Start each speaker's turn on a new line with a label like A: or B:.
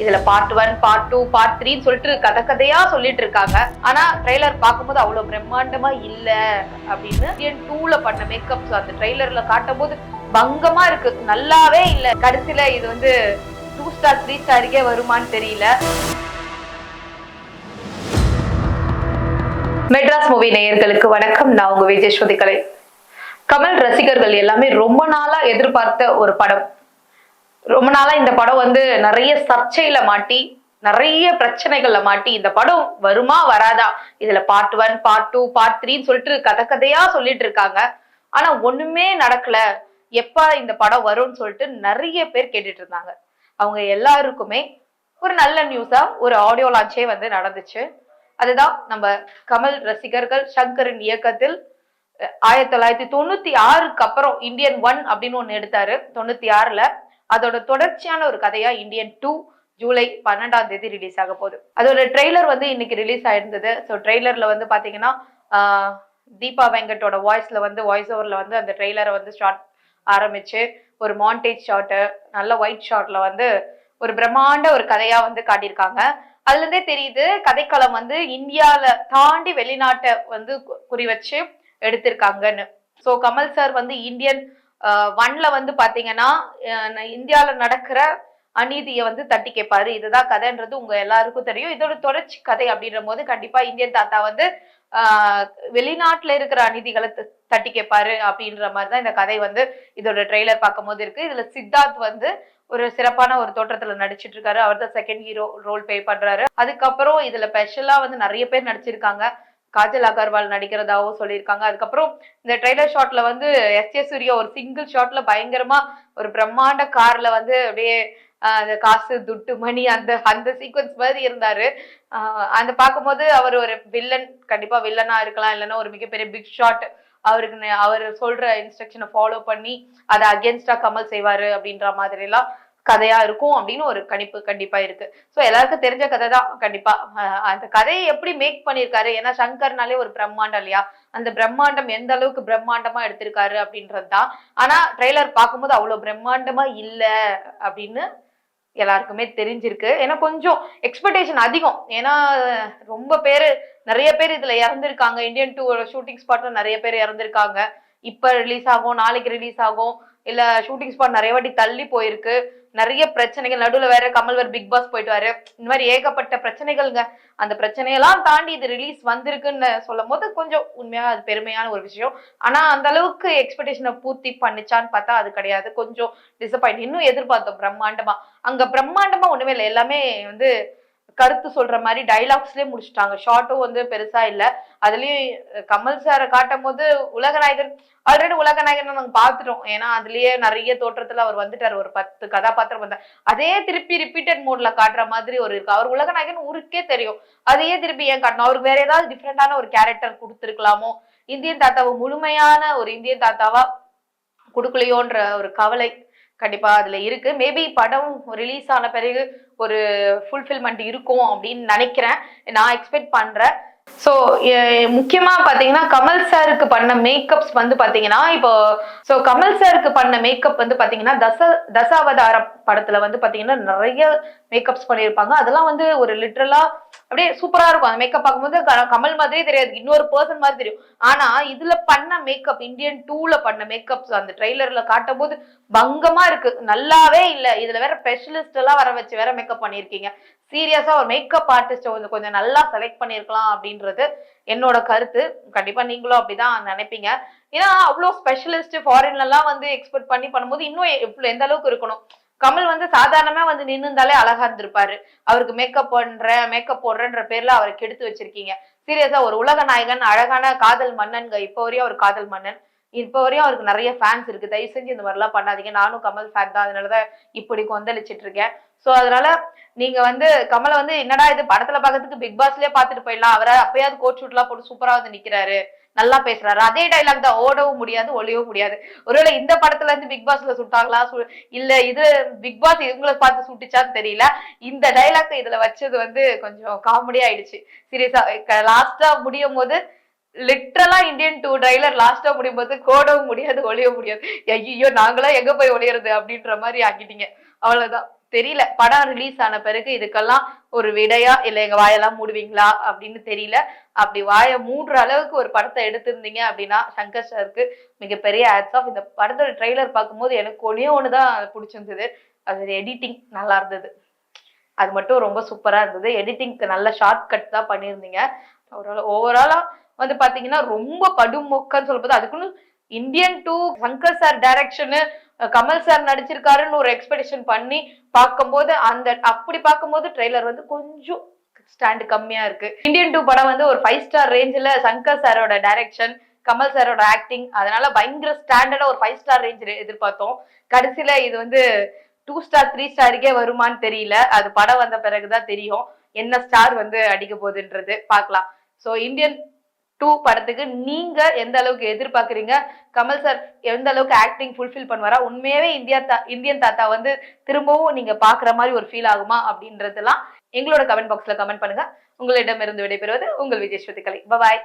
A: இதுல part one part two part த்ரீன்னு சொல்லிட்டு கதை கதையா சொல்லிட்டு இருக்காங்க. ஆனா ட்ரெய்லர் பார்க்கும்போது அவ்வளவு பிரம்மாண்டமா இல்ல அப்படின்னு இந்தியன் டூல பண்ண மேக்கப்ஸ் அந்த ட்ரெய்லர்ல காட்டும் போது பங்கமா இருக்கு. நல்லாவே இல்ல. கடைசியில இது வந்து டூ ஸ்டார் த்ரீ ஸ்டாருக்கே வருமான்னு தெரியல. மெட்ராஸ் மூவி நேயர்களுக்கு வணக்கம். நான் உங்க விஜய் கலை கமல் ரசிகர்கள் எல்லாமே ரொம்ப நாளா எதிர்பார்த்த ஒரு படம். ரொம்ப நாளா இந்த படம் வந்து நிறைய சர்ச்சையில மாட்டி நிறைய பிரச்சனைகள்ல மாட்டி இந்த படம் வருமா வராதா? இதுல part one part two part த்ரீன்னு சொல்லிட்டு கதை கதையா சொல்லிட்டு இருக்காங்க. ஆனா ஒண்ணுமே நடக்கல. எப்ப இந்த படம் வரும்னு சொல்லிட்டு நிறைய பேர் கேட்டுட்டு இருந்தாங்க. அவங்க எல்லாருக்குமே ஒரு நல்ல நியூஸா ஒரு ஆடியோ லான்ச்சே வந்து நடந்துச்சு. அதுதான் நம்ம கமல் ரசிகர்கள் சங்கரின் இயக்கத்தில் ஆயிரத்தி தொள்ளாயிரத்தி தொண்ணூத்தி ஆறுக்கு அப்புறம் இந்தியன் ஒன் அப்படின்னு ஒன்று எடுத்தாரு. தொண்ணூத்தி ஆறுல அதோட தொடர்ச்சியான ஒரு கதையா இந்தியன் டூ ஜூலை பன்னெண்டாம் தேதி ரிலீஸ் ஆக போகுது. அதோட ட்ரெய்லர் வந்து இன்னைக்கு ரிலீஸ் ஆயிருந்தது. ஸோ ட்ரெய்லர்ல வந்து பாத்தீங்கன்னா தீபா வெங்கட்டோட வாய்ஸ்ல வந்து வாய்ஸ் ஓவர்ல வந்து அந்த ட்ரெய்லரை வந்து ஷார்ட் ஆரம்பிச்சு ஒரு மாண்டேஜ் ஷாட்டு நல்ல ஒயிட் ஷார்ட்ல வந்து ஒரு பிரம்மாண்ட ஒரு கதையா வந்து காட்டியிருக்காங்க. அதுல இருந்தே தெரியுது கதைக்களம் வந்து இந்தியால தாண்டி வெளிநாட்டை வந்து கு- குறி வச்சு எடுத்திருக்காங்கன்னு. ஸோ கமல் சார் வந்து இந்தியன் ஒன்ல வந்து பாத்தீங்கன்னா இந்தியாவில் இந்தியால நடக்கிற அநீதியை வந்து தட்டி கேட்பாரு இதுதான் கதைன்றது உங்க எல்லாருக்கும் தெரியும். இதோட தொடர்ச்சி கதை அப்படின்ற போது கண்டிப்பா இந்தியன் தாத்தா வந்து ஆஹ் வெளிநாட்டுல இருக்கிற அநீதிகளை தட்டி கேட்பாரு அப்படின்ற மாதிரி தான் இந்த கதை வந்து இதோட ட்ரெய்லர் பார்க்கும் போது இருக்கு. இதுல சித்தார்த் வந்து ஒரு சிறப்பான ஒரு தோற்றத்துல நடிச்சிட்டு இருக்காரு அவர் தான் செகண்ட் ஹீரோ ரோல் பே பண்றாரு. அதுக்கப்புறம் இதுல ஸ்பெஷலா வந்து நிறைய பேர் நடிச்சிருக்காங்க. காஜல் அகர்வால் நடிக்கிறதாவும் சொல்லியிருக்காங்க. அதுக்கப்புறம் இந்த ட்ரெய்லர் ஷாட்ல வந்து எஸ் ஏ சூர்யா ஒரு சிங்கிள் ஷாட்ல பயங்கரமா ஒரு பிரம்மாண்ட கார்ல வந்து அப்படியே ஆஹ் அந்த காசு துட்டு மணி அந்த அந்த சீக்வன்ஸ் மாதிரி இருந்தாரு. ஆஹ் அந்த பார்க்கும்போது அவர் ஒரு வில்லன் கண்டிப்பா வில்லனா இருக்கலாம். இல்லைன்னா ஒரு மிகப்பெரிய பிக் ஷாட் அவருக்கு அவர் சொல்ற இன்ஸ்ட்ரக்ஷனை ஃபாலோ பண்ணி அதை அகேன்ஸ்டா கமல் செய்வாரு அப்படின்ற மாதிரி எல்லாம் கதையா இருக்கும் அப்படின்னு ஒரு கணிப்பு கண்டிப்பா இருக்கு. ஸோ எல்லாருக்கும் தெரிஞ்ச கதை தான் கண்டிப்பா அந்த கதையை எப்படி மேக் பண்ணியிருக்காரு? ஏன்னா சங்கர்னாலே ஒரு பிரம்மாண்டம் இல்லையா? அந்த பிரம்மாண்டம் எந்த அளவுக்கு பிரம்மாண்டமா எடுத்திருக்காரு அப்படின்றது தான் ஆனா ட்ரெய்லர் பார்க்கும்போது அவ்வளோ பிரம்மாண்டமா இல்லை அப்படின்னு எல்லாருக்குமே தெரிஞ்சிருக்கு. ஏன்னா கொஞ்சம் எக்ஸ்பெக்டேஷன் அதிகம். ஏன்னா ரொம்ப பேர் நிறைய பேர் இதுல இறந்துருக்காங்க. இந்தியன் டூ ஷூட்டிங் ஸ்பாட்ல நிறைய பேர் இறந்துருக்காங்க. இப்ப ரிலீஸ் ஆகும் நாளைக்கு ரிலீஸ் ஆகும். இல்ல ஷூட்டிங் ஸ்பாட் நிறைய வாட்டி தள்ளி போயிருக்கு. நிறைய பிரச்சனைகள் நடுவுல வேற கமல் வேற பிக் பாஸ் போயிட்டு இந்த மாதிரி ஏகப்பட்ட பிரச்சனைகள்ங்க. அந்த பிரச்சனையெல்லாம் தாண்டி இது ரிலீஸ் வந்திருக்குன்னு சொல்லும் போது கொஞ்சம் உண்மையா அது பெருமையான ஒரு விஷயம். ஆனா அந்த அளவுக்கு எக்ஸ்பெக்டேஷனை பூர்த்தி பண்ணிச்சான்னு பார்த்தா அது கிடையாது. கொஞ்சம் டிசப்பாயிண்ட் இன்னும் எதிர்பார்த்தோம் பிரம்மாண்டமா. அங்க பிரம்மாண்டமா ஒண்ணுமே இல்லை. எல்லாமே வந்து கருத்து சொல்ற மாதிரி டைலாக்ஸ்லயே முடிச்சுட்டாங்க. ஷார்ட்டும் வந்து பெருசா இல்ல. அதுலயும் கமல் சாரை காட்டும் போது உலகநாயகன் ஆல்ரெடி உலகநாயகன் நாங்க பார்த்துட்டோம். ஏன்னா அதுலயே நிறைய தோற்றத்துல அவர் வந்துட்டார். ஒரு பத்து கதாபாத்திரம் வந்தார் அதே திருப்பி ரிப்பீட்டட் மோட்ல காட்டுற மாதிரி ஒரு இருக்கு. அவர் உலகநாயகன் ஊருக்கே தெரியும். அதையே திருப்பி ஏன் காட்டணும்? அவருக்கு வேற ஏதாவது டிஃப்ரெண்டான ஒரு கேரக்டர் கொடுத்துருக்கலாமோ? இந்தியன் தாத்தாவை முழுமையான ஒரு இந்தியன் தாத்தாவா கொடுக்கலையோன்ற ஒரு கவலை கண்டிப்பா அதுல இருக்கு. மேபி படம் ரிலீஸ் ஆன பிறகு ஒரு ஃபுல்ஃபில்மெண்ட் இருக்கும் அப்படின்னு நினைக்கிறேன். நான் எக்ஸ்பெக்ட் பண்றேன். ஸோ முக்கியமாக பார்த்தீங்கன்னா கமல் சாருக்கு பண்ண மேக்கப்ஸ் வந்து பார்த்தீங்கன்னா இப்போ ஸோ கமல் சாருக்கு பண்ண மேக்கப் வந்து பார்த்தீங்கன்னா தச தசாவதாரம் படத்தில் வந்து பார்த்தீங்கன்னா நிறைய மேக்கப்ஸ் பண்ணியிருப்பாங்க. அதெல்லாம் வந்து ஒரு லிட்ரலா அப்படியே சூப்பரா இருக்கும். அந்த மேக்கப் பார்க்கும்போது க- கமல் மாதிரியே தெரியாது. இன்னொரு பர்சன் மாதிரி தெரியும். ஆனா இதுல பண்ண மேக்கப் இந்தியன் டூல பண்ண மேக்கப்ஸ் அந்த ட்ரெய்லர்ல காட்டும் போது பங்கமா இருக்கு. நல்லாவே இல்ல. இதுல வேற ஸ்பெஷலிஸ்ட் எல்லாம் வர வச்சு வேற மேக்கப் பண்ணிருக்கீங்க சீரியஸா ஒரு மேக்கப் ஆர்டிஸ்ட வந்து கொஞ்சம் நல்லா செலக்ட் பண்ணிருக்கலாம் அப்படின்றது என்னோட கருத்து. கண்டிப்பா நீங்களும் அப்படிதான் நினைப்பீங்க. ஏன்னா அவ்வளோ ஸ்பெஷலிஸ்ட் ஃபாரின்ல எல்லாம் வந்து எக்ஸ்பெக்ட் பண்ணி பண்ணும்போது இன்னும் எவ்வளவு எந்த அளவுக்கு இருக்கணும்? கமல் வந்து சாதாரணமா வந்து நின்னுந்தாலே அழகா இருந்திருப்பாரு. அவருக்கு மேக்கப் பண்ற மேக்கப் போடுறன்ற பேர்ல அவரை கெடுத்து வச்சிருக்கீங்க. சீரியஸா ஒரு உலக நாயகன் அழகான காதல் மன்னன்ங்க இப்போ வரையும் அவர் காதல் மன்னன். இப்போ வரையும் அவருக்கு நிறைய ஃபேன்ஸ் இருக்கு. தயவு செஞ்சு இந்த மாதிரிலாம் பண்ணாதீங்க. நானும் கமல் ஃபேன் தான். அதனாலதான் இப்படி கொந்தளிச்சிட்டு இருக்கேன். சோ அதனால நீங்க வந்து கமலை வந்து என்னடா இது படத்துல பார்க்கறதுக்கு பிக் பாஸ்லயே பார்த்துட்டு போயிடலாம். அவரா அப்பயாவது கோட் ஷூட்லாம் போட்டு சூப்பரா வந்து நிக்கிறாரு. நல்லா பேசுறாரு. அதே டைலாக் தான் ஓடவும் முடியாது ஒழியவும் முடியாது. ஒருவேளை இந்த படத்துல இருந்து பிக் பாஸ்ல சுட்டாங்களா? இல்ல இது பிக் பாஸ் இவங்களை பார்த்து சுட்டுச்சான்னு தெரியல. இந்த டைலாக் இதுல வச்சது வந்து கொஞ்சம் காமெடி ஆயிடுச்சு. சீரியஸா லாஸ்டா முடியும் போது லிட்ரலா இந்தியன் டூ ட்ரைலர் லாஸ்டா முடியும் போது கோடவும் முடியாது ஒழியவும் முடியாது. ஐயோ நாங்களாம் எங்க போய் ஒழியறது அப்படின்ற மாதிரி ஆக்கிட்டீங்க. அவ்வளவுதான். தெரியல. படம் ரிலீஸ் ஆன பிறகு இதுக்கெல்லாம் ஒரு விடையா இல்ல எங்க வாயெல்லாம் மூடுவீங்களா அப்படின்னு தெரியல. அப்படி வாயை மூடுற அளவுக்கு ஒரு படத்தை எடுத்திருந்தீங்க அப்படின்னா சங்கர் சாருக்கு மிகப்பெரிய ஆட்ஸ் ஆஃப் இந்த படத்தோட ட்ரெய்லர் பார்க்கும்போது எனக்கு ஒன்னே ஒண்ணுதான் பிடிச்சிருந்தது. அது எடிட்டிங் நல்லா இருந்தது. அது மட்டும் ரொம்ப சூப்பரா இருந்தது. எடிட்டிங்க்கு நல்ல ஷார்ட் கட் தான் பண்ணியிருந்தீங்க. ஓவராலா வந்து பாத்தீங்கன்னா ரொம்ப படுமொக்கன்னு சொல்லும்போது அதுக்குன்னு Indian two Shankar sir direction Kamal sir நடிச்சிருக்காருன்னு ஒரு எக்ஸ்பெக்டேஷன் பண்ணி பார்க்கும்போது அந்த அப்படி பார்க்கும்போது ட்ரெய்லர் வந்து கொஞ்சம் ஸ்டாண்ட் கம்மியா இருக்கு. இந்தியன் டூ படம் வந்து ஒரு ஃபைவ் ஸ்டார் ரேஞ்சில் சங்கர் சாரோட டைரக்ஷன் கமல் சாரோட ஆக்டிங் அதனால பயங்கர ஸ்டாண்டர்டா ஒரு ஃபைவ் ஸ்டார் ரேஞ்ச் எதிர்பார்த்தோம். கடைசியில இது வந்து டூ ஸ்டார் த்ரீ ஸ்டாருக்கே வருமான்னு தெரியல. அது படம் வந்த பிறகுதான் தெரியும். என்ன ஸ்டார் வந்து அடிக்க போகுதுன்றது. பார்க்கலாம். ஸோ இந்தியன் டூ படத்துக்கு நீங்க எந்த அளவுக்கு எதிர்பார்க்குறீங்க? கமல் சார் எந்த அளவுக்கு ஆக்டிங் ஃபுல்ஃபில் பண்ணுவாரா? உண்மையாவே இந்தியா தா இந்தியன் தாத்தா வந்து திரும்பவும் நீங்க பாக்குற மாதிரி ஒரு ஃபீல் ஆகுமா அப்படின்றதெல்லாம் எங்களோட கமெண்ட் பாக்ஸ்ல கமெண்ட் பண்ணுங்க. உங்களிடமிருந்து விடைபெறுவது உங்கள் விஜய் ஸ்ருதி கலை பாய்